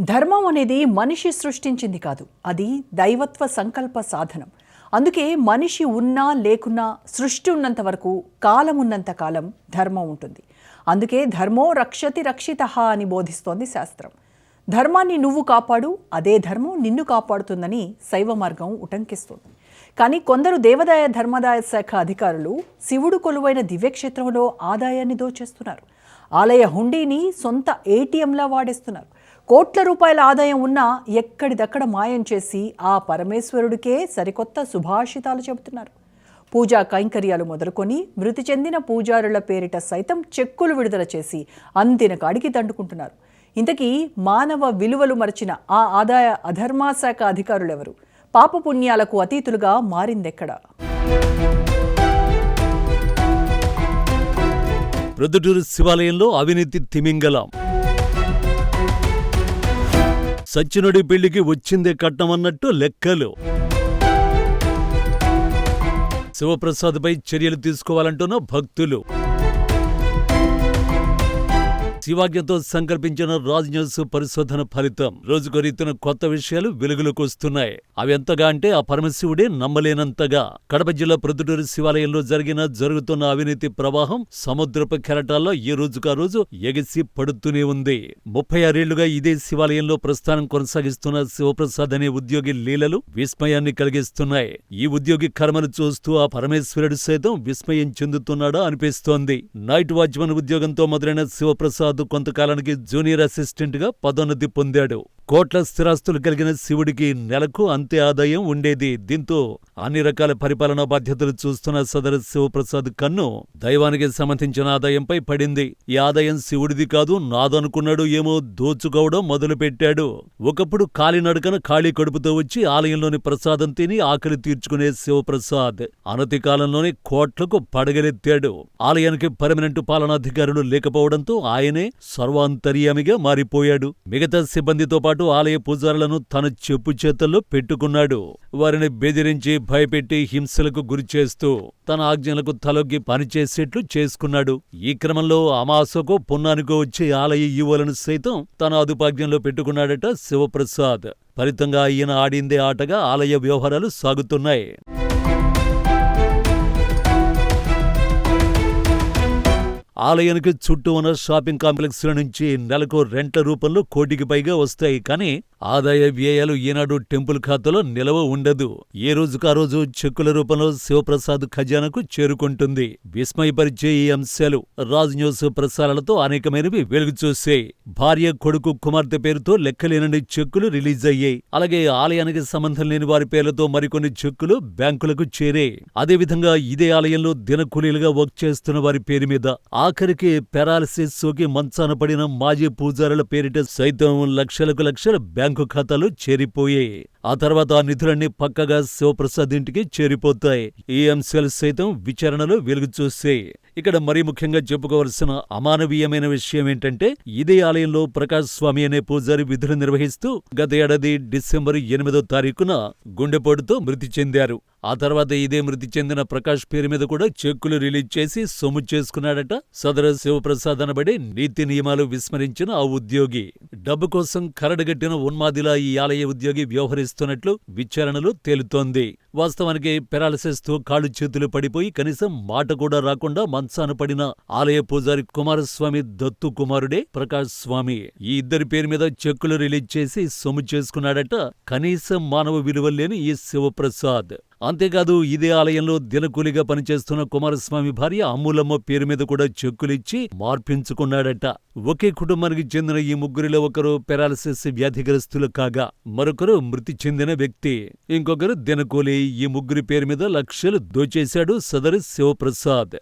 ధర్మం అనేది మనిషి సృష్టించింది కాదు. అది దైవత్వ సంకల్ప సాధనం. అందుకే మనిషి ఉన్నా లేకున్నా సృష్టి ఉన్నంత వరకు కాలం ఉన్నంత కాలం ధర్మం ఉంటుంది. అందుకే ధర్మో రక్షతి రక్షిత అని బోధిస్తోంది శాస్త్రం. ధర్మాన్ని నువ్వు కాపాడు అదే ధర్మం నిన్ను కాపాడుతుందని శైవ మార్గం ఉటంకిస్తుంది. కానీ కొందరు దేవదాయ ధర్మదాయ శాఖ అధికారులు శివుడు కొలువైన దివ్యక్షేత్రంలో ఆదాయాన్ని దోచేస్తున్నారు. ఆలయ హుండీని సొంత ఏటీఎంలా వాడేస్తున్నారు. కోట్ల రూపాయల ఆదాయం ఉన్నా ఎక్కడిదక్కడ మాయం చేసి ఆ పరమేశ్వరుడికే సరికొత్త సుభాషితాలు చెబుతున్నారు. పూజా కైంకర్యాలు మొదలుకొని మృతి చెందిన పూజారుల పేరిట సైతం చెక్కులు విడుదల చేసి అందిన కాడికి దండుకుంటున్నారు. ఇంతకీ మానవ విలువలు మరచిన ఆ ఆదాయ అధర్మాశాఖ అధికారులెవరు? పాపపుణ్యాలకు అతీతులుగా మారిందెక్కడ? ప్రొద్దుటూరు శివాలయంలో అవినీతి తిమింగలం. సచ్చినుడి పెళ్ళికి వచ్చిందే కట్నమన్నట్టు లెక్కలు. శివప్రసాద్పై చర్యలు తీసుకోవాలంటున్న భక్తులు. శివాజ్ఞతో సంకల్పించిన రాజ్ న్యూస్ పరిశోధన ఫలితం. రోజుకో రీతిన కొత్త విషయాలు వెలుగులోకి వస్తున్నాయి. అవి ఎంతగా అంటే ఆ పరమశివుడే నమ్మలేనంతగా. కడప జిల్లా ప్రొద్దుటూరు శివాలయంలో జరిగిన జరుగుతున్న అవినీతి ప్రవాహం సముద్రపు కెరటాల్లో ఈ రోజుకా రోజు ఎగిసి పడుతూనే ఉంది. ముప్పై ఆరేళ్ళుగా ఇదే శివాలయంలో ప్రస్థానం కొనసాగిస్తున్న శివప్రసాద్ అనే ఉద్యోగి లీలలు విస్మయాన్ని కలిగిస్తున్నాయి. ఈ ఉద్యోగి కర్మను చూస్తూ ఆ పరమేశ్వరుడు సైతం విస్మయం చెందుతున్నాడా అనిపిస్తోంది. నైట్ వాచ్మన్ ఉద్యోగంతో మొదలైన శివప్రసాద్ కొంతకాలానికి జూనియర్ అసిస్టెంట్గా పదోన్నతి పొందాడు. కోట్ల స్థిరాస్తులు కలిగిన శివుడికి నెలకు అంతే ఆదాయం ఉండేది. దీంతో అన్ని రకాల పరిపాలనా బాధ్యతలు చూస్తున్న సదరు శివప్రసాద్ కన్ను దైవానికి సంబంధించిన ఆదాయంపై పడింది. ఈ ఆదాయం శివుడిది కాదు నాదనుకున్నాడు ఏమో దోచుకోవడం మొదలుపెట్టాడు. ఒకప్పుడు కాలినడకన ఖాళీ కడుపుతో వచ్చి ఆలయంలోని ప్రసాదం తిని ఆకలి తీర్చుకునే శివప్రసాద్ అనతి కాలంలోనే కోట్లకు పడగలెత్తాడు. ఆలయానికి పర్మనెంట్ పాలనాధికారులు లేకపోవడంతో ఆయనే సర్వాంతర్యామిగా మారిపోయాడు. మిగతా సిబ్బందితో పాటు ఆలయ పూజారులను తన చెప్పు చేతల్లో పెట్టుకున్నాడు. వారిని బెదిరించి భయపెట్టి హింసలకు గురిచేస్తూ తన ఆజ్ఞలకు తలొగ్గి పనిచేసేట్లు చేసుకున్నాడు. ఈ క్రమంలో అమాసకో పున్నానికో వచ్చే ఆలయ ఈవోలను సైతం తన అదుపాజ్ఞంలో పెట్టుకున్నాడట శివప్రసాద్. ఫలితంగా ఈయన ఆడిందే ఆటగా ఆలయ వ్యవహారాలు సాగుతున్నాయి. ఆలయానికి చుట్టూ ఉన్న షాపింగ్ కాంప్లెక్స్ల నుంచి నెలకు రెంట్ల రూపంలో కోటికి పైగా వస్తాయి. కానీ ఆదాయ వ్యయాలు ఈనాడు టెంపుల్ ఖాతాలో నిలవ ఉండదు. ఏ రోజుకా రోజు చెక్కుల రూపంలో శివప్రసాద్ ఖజానాకు చేరుకుంటుంది. విస్మయపరిచే ఈ అంశాలు రాజ్ న్యూస్ ప్రసారాలతో అనేకమైనవి వెలుగుచూసాయి భార్య కొడుకు కుమార్తె పేరుతో లెక్కలేనని చెక్కులు రిలీజ్ అయ్యాయి. అలాగే ఆలయానికి సంబంధం లేని వారి పేర్లతో మరికొన్ని చెక్కులు బ్యాంకులకు చేరే అదేవిధంగా ఇదే ఆలయంలో దినకూలీలుగా వర్క్ చేస్తున్న వారి పేరు మీద ఆఖరికి పెరాలసిస్ సోకి మంచాన పడిన మాజీ పూజారుల పేరిట సైతం లక్షలకు లక్షల బ్యాంకు బ్యాంకు ఖాతాలు చేరిపోయాయి. ఆ తర్వాత ఆ నిధులన్నీ పక్కగా శివప్రసాద్ ఇంటికి చేరిపోతాయి. ఈ అంశాలు సైతం విచారణలో వెలుగు ఇక్కడ మరీ ముఖ్యంగా చెప్పుకోవలసిన అమానవీయమైన విషయం ఏంటంటే ఇదే ఆలయంలో ప్రకాష్ స్వామి అనే పూజారి విధులు నిర్వహిస్తూ గత ఏడాది డిసెంబర్ ఎనిమిదో తారీఖున గుండెపోటుతో మృతి చెందారు. ఆ తర్వాత ఇదే మృతి చెందిన ప్రకాష్ పేరు మీద కూడా చెక్కులు రిలీజ్ చేసి సొమ్ము చేసుకున్నాడట సదర శివప్రసాద్ అనబడే నీతి నియమాలు విస్మరించిన ఆ ఉద్యోగి. డబ్బు కోసం కరడగట్టిన ఉన్మాదిలా ఈ ఆలయ ఉద్యోగి వ్యవహరిస్తున్నట్లు విచారణలో తేలుతోంది. వాస్తవానికి పెరాలసిస్తూ కాళ్ళు చేతులు పడిపోయి కనీసం మాట కూడా రాకుండా మంచాన పడిన ఆలయ పూజారి కుమారస్వామి దత్తు కుమారుడే ప్రకాష్ స్వామి. ఈ ఇద్దరి పేరు మీద చెక్కులు రిలీజ్ చేసి సొమ్ము చేసుకున్నాడట కనీసం మానవ విలువలేని ఈ శివప్రసాద్. అంతేకాదు ఇదే ఆలయంలో దినకూలిగా పనిచేస్తున్న కుమారస్వామి భార్య అమ్ములమ్మ పేరు మీద కూడా చెక్కులిచ్చి మార్పించుకున్నాడట. ఒకే కుటుంబానికి చెందిన ఈ ముగ్గురిలో ఒకరు పెరాలసిస్ వ్యాధిగ్రస్తులు కాగా మరొకరు మృతి చెందిన వ్యక్తి. ఇంకొకరు దినకూలి ఈ ముగ్గురి పేరు మీద లక్షలు దోచేశాడు సదరు శివప్రసాద్.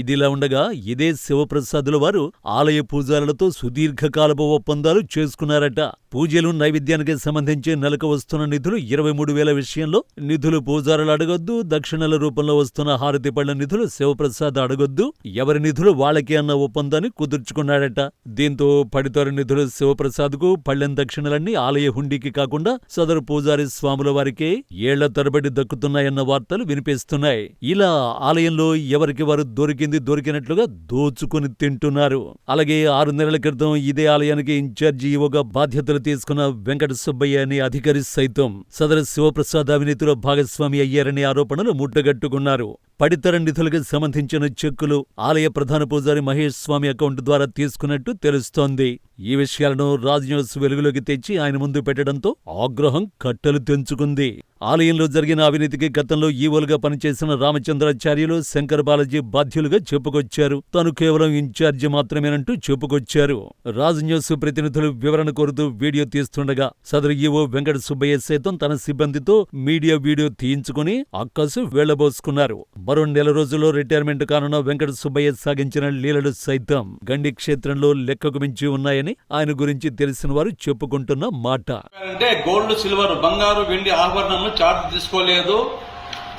ఇదిలా ఉండగా ఇదే శివప్రసాదుల వారు ఆలయ పూజారులతో సుదీర్ఘకాలపు ఒప్పందాలు చేసుకున్నారట. పూజలు నైవేద్యానికి సంబంధించి నెలకు వస్తున్న నిధులు ఇరవై మూడు వేల విషయంలో నిధులు పూజారులు అడగొద్దు దక్షిణల రూపంలో వస్తున్న హారతి పళ్ళ నిధులు శివప్రసాద్ అడగొద్దు ఎవరి నిధులు వాళ్ళకి అన్న ఒప్పందాన్ని కుదుర్చుకున్నాడట. దీంతో పడితోర నిధులు శివప్రసాద్కు పళ్ళెం దక్షిణలన్నీ ఆలయ హుండీకి కాకుండా సదరు పూజారి స్వాముల వారికే ఏళ్ళ తరబడి దక్కుతున్నాయన్న వార్తలు వినిపిస్తున్నాయి. ఇలా ఆలయంలో ఎవరికి వారు దొరికి దొరికింది దొరికినట్లుగా దోచుకుని తింటున్నారు. అలాగే ఆరు నెలల క్రితం ఇదే ఆలయానికి ఇన్ఛార్జి ఈవోగా బాధ్యతలు తీసుకున్న వెంకట సుబ్బయ్య అనే అధికారి సైతం సదరు శివప్రసాద్ అవినీతిలో భాగస్వామి అయ్యారనే ఆరోపణలు ముట్టగట్టుకున్నారు పడితర నిధులకు సంబంధించిన చెక్కులు ఆలయ ప్రధాన పూజారి మహేష్ స్వామి అకౌంట్ ద్వారా తీసుకున్నట్టు తెలుస్తోంది. ఈ విషయాలను రాజ్ న్యూస్ వెలుగులోకి తెచ్చి ఆయన ముందు పెట్టడంతో ఆగ్రహం కట్టలు తెంచుకుంది. ఆలయంలో జరిగిన అవినీతికి గతంలో ఈవోలుగా పనిచేసిన రామచంద్రాచార్యులు శంకర్ బాలాజీ బాధ్యులుగా చెప్పుకొచ్చారు. తాను కేవలం ఇన్ఛార్జి మాత్రమేనంటూ చెప్పుకొచ్చారు. రాజ్ న్యూస్ ప్రతినిధులు వివరణ కోరుతూ వీడియో తీస్తుండగా సదరు ఈవో వెంకట సుబ్బయ్య సైతం తన సిబ్బందితో మీడియా వీడియో తీయించుకుని అక్కసు వెళ్ళబోసుకున్నారు మరో నెల రోజుల్లో రిటైర్మెంట్ కానున్న వెంకట సుబ్బయ్య సాగించిన లీలలు సైతం గండి క్షేత్రంలో లెక్కకు మించి ఉన్నాయని ఆయన గురించి తెలిసిన వారు చెప్పుకుంటున్న మాట. అంటే గోల్డ్ సిల్వర్ బంగారు వెండి ఆభరణాలను చార్జ్ తీసుకోలేదు.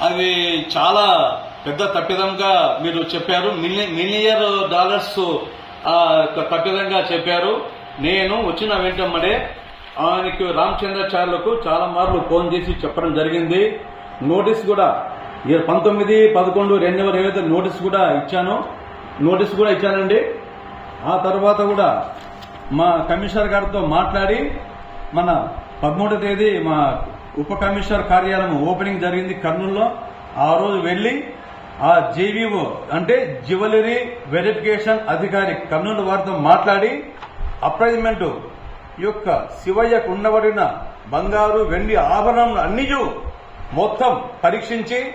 అవి చాలా పెద్ద తప్పిదంగా మీరు చెప్పారు. మిలి- మిలియన్ డాలర్స్ తప్పిదంగా చెప్పారు. నేను వచ్చిన వెంటమ్మడే ఆయనకి రామచంద్రాచార్యులకు చాలా మార్లు ఫోన్ చేసి చెప్పడం జరిగింది. నోటీస్ కూడా పంతొమ్మిది పదకొండు రెండు వేల ఇరవై నోటీస్ కూడా ఇచ్చాను. నోటీస్ కూడా ఇచ్చానండి ఆ తర్వాత కూడా మా కమిషనర్ గారితో మాట్లాడి మన పదమూడో తేదీ మా ఉప కమిషనర్ కార్యాలయం ఓపెనింగ్ జరిగింది కర్నూలులో. ఆ రోజు వెళ్ళి ఆ జేవీఓ అంటే జ్యువెలరీ వెరిఫికేషన్ అధికారి కర్నూలు వారితో మాట్లాడి అప్రైజ్మెంట్ యొక్క శివయ్యకు ఉండబడిన బంగారు వెండి ఆభరణం అన్ని మొత్తం పరీక్షించి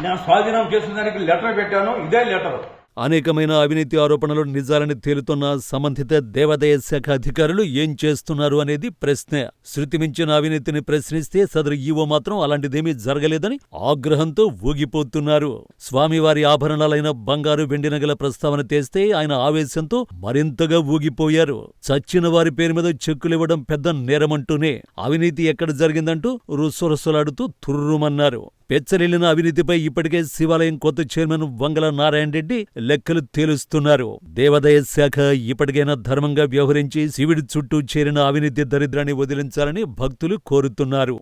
నేను స్వాధీనం చేసిన దానికి లెటర్ పెట్టాను ఇదే లెటర్. అనేకమైన అవినీతి ఆరోపణలు నిజాలని తేలుతున్న సంబంధిత దేవాదాయ శాఖ అధికారులు ఏం చేస్తున్నారు అనేది ప్రశ్నే. శృతి మించిన అవినీతిని ప్రశ్నిస్తే సదరు ఈవో మాత్రం అలాంటిదేమీ జరగలేదని ఆగ్రహంతో ఊగిపోతున్నారు. స్వామివారి ఆభరణాలైన బంగారు వెండి నగల ప్రస్తావన తెస్తే ఆయన ఆవేశంతో మరింతగా ఊగిపోయారు. చచ్చిన వారి పేరు మీద చెక్కులివ్వడం పెద్ద నేరమంటూనే అవినీతి ఎక్కడ జరిగిందంటూ రుసరుసలాడుతూ తుర్రుమన్నారు. పెచ్చరిల్లిన అవినీతిపై ఇప్పటికే శివాలయం కొత్త చైర్మన్ వంగల నారాయణ రెడ్డి లెక్కలు తేలుస్తున్నారు. దేవాదాయ శాఖ ఇప్పటికైనా ధర్మంగా వ్యవహరించి శివుడి చుట్టూ చేరిన అవినీతి దరిద్రాన్ని వదిలించాలని భక్తులు కోరుతున్నారు.